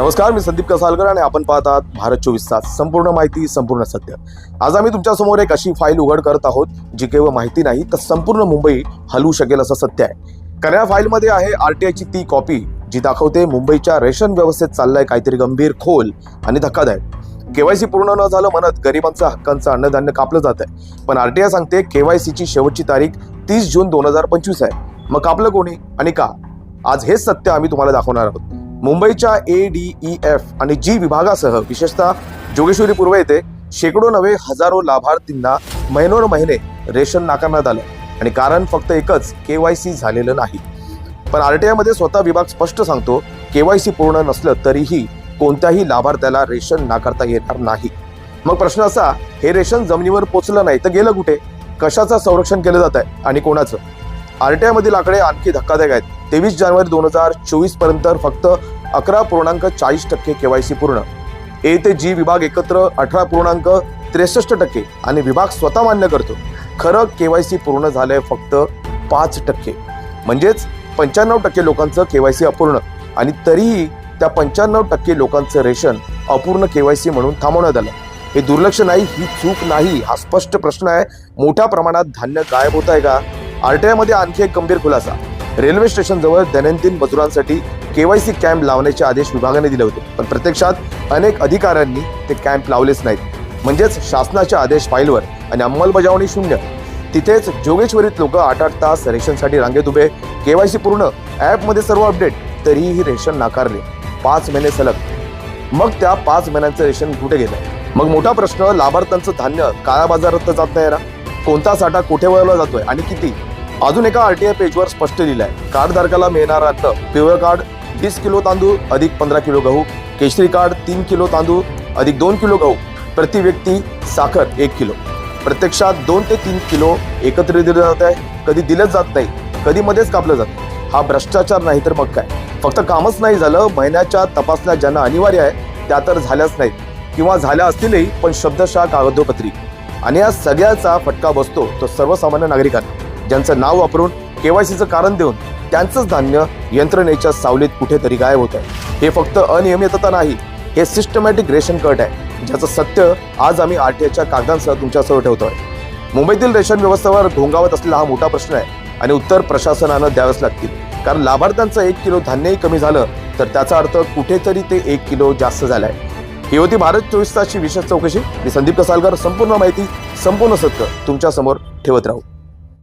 नमस्कार मी संदीप कसालकर आणि आपण पाहत आहात भारत चोवीस तास संपूर्ण माहिती संपूर्ण सत्य. आज आम्ही तुमच्यासमोर एक अशी फाईल उघड करत आहोत जी केवळ माहिती नाही तर संपूर्ण मुंबई हलवू शकेल असं सत्य आहे. कारण या फाईलमध्ये आहे आरटीआयची ती कॉपी जी दाखवते मुंबईच्या रेशन व्यवस्थेत चाललाय काहीतरी गंभीर खोल आणि धक्कादायक. केवायसी पूर्ण न झालं म्हणत गरिबांचा हक्कांचं अन्नधान्य कापलं जात आहे पण आरटीआय सांगते केवायसीची शेवटची तारीख तीस जून दोन हजार पंचवीस आहे. मग कापलं कोणी आणि का? आज हेच सत्य आम्ही तुम्हाला दाखवणार आहोत. मुंबईच्या ए डी ई एफ आणि जी विभागासह विशेषतः जोगेश्वरी पूर्व येथे शेकडो नव्हे हजारो लाभार्थींना महिनोर महिने रेशन नाकारण्यात आलं. आणि कारण फक्त एकच के वाय सी झालेलं नाही. पण आर टी आयमध्ये स्वतः विभाग स्पष्ट सांगतो के वाय सी पूर्ण नसलं तरीही कोणत्याही लाभार्थ्याला रेशन नाकारता येणार नाही. मग प्रश्न असा हे रेशन जमिनीवर पोचलं नाही तर गेलं कुठे? कशाचं संरक्षण केलं जात आहे आणि कोणाचं? आर टी आयमधील आकडे आणखी धक्कादायक आहेत. तेवीस जानेवारी दोन हजार चोवीसपर्यंत फक्त अकरा पूर्णांक चाळीस टक्के केवायसी पूर्ण. ए ते जी विभाग एकत्र अठरा पूर्णांक त्रेसष्ट टक्के आणि विभाग स्वतः मान्य करतो. खरं केवायसी पूर्ण झालंय फक्त पाच टक्के. म्हणजेच पंच्याण्णव टक्के लोकांचं केवायसी अपूर्ण आणि तरीही त्या पंच्याण्णव टक्के लोकांचं रेशन अपूर्ण केवायसी म्हणून थांबवण्यात आलं. हे दुर्लक्ष नाही ही चूक नाही हा स्पष्ट प्रश्न आहे. मोठ्या प्रमाणात धान्य गायब होत आहे का? आरटीआयमध्ये आणखी एक गंभीर खुलासा. रेल्वे स्टेशनजवळ दैनंदिन मजुरांसाठी केवायसी कॅम्प लावण्याचे आदेश विभागाने दिले होते. पण प्रत्यक्षात अनेक अधिकाऱ्यांनी ते कॅम्प लावलेच नाहीत. म्हणजेच शासनाच्या आदेश फाईलवर आणि अंमलबजावणी शून्य. तिथेच जोगेश्वरीत लोक आठ आठ तास रेशनसाठी रांगेत उभे केवायसी पूर्ण ॲपमध्ये सर्व अपडेट तरीही रेशन नाकारले. पाच महिने सलग. मग त्या पाच महिन्यांचं रेशन कुठे गेलं? मग मोठा प्रश्न लाभार्थ्यांचं धान्य काळ्या बाजारात जात नाही ना? कोणता साठा कुठे वळवला जातोय? आणि किती? अजून एका आर टी आय पेजवर स्पष्ट लिहिलं आहे कार्डधारकाला मिळणार अन्न पिवळं कार्ड वीस किलो तांदूळ अधिक पंधरा किलो गहू केशरी कार्ड तीन किलो तांदूळ अधिक दोन किलो गहू प्रति व्यक्ती साखर एक किलो. प्रत्यक्षात दोन ते तीन किलो एकत्र दिलं जात आहे कधी दिलंच जात नाही कधी मध्येच कापलं जातं हा भ्रष्टाचार नाही तर मग काय? फक्त कामच नाही झालं महिन्याच्या तपासण्या ज्यांना अनिवार्य आहे त्या तर झाल्याच नाहीत. किंवा झाल्या असतीलही पण शब्दशः कागदोपत्री. आणि या सगळ्याचा फटका बसतो तो सर्वसामान्य नागरिकांना. ज्यांचं नाव वापरून केवायसीचं कारण देऊन त्यांचंच धान्य यंत्रणेच्या सावलीत कुठेतरी गायब होत आहे हे फक्त अनियमितता नाही हे सिस्टमॅटिक रेशन कट आहे ज्याचं सत्य आज आम्ही आरटीआयच्या कागदांसह तुमच्यासमोर ठेवतोय. मुंबईतील रेशन व्यवस्थेवर घोंगावत असलेला हा मोठा प्रश्न आहे आणि उत्तर प्रशासनानं द्यावेच लागतील. कारण लाभार्थ्यांचं एक किलो धान्यही कमी झालं तर त्याचा अर्थ कुठेतरी ते एक किलो जास्त झालाय. ही होती भारत चोवीस तासची विशेष चौकशी. मी संदीप कसालकर संपूर्ण माहिती संपूर्ण सत्य तुमच्यासमोर ठेवत राहू.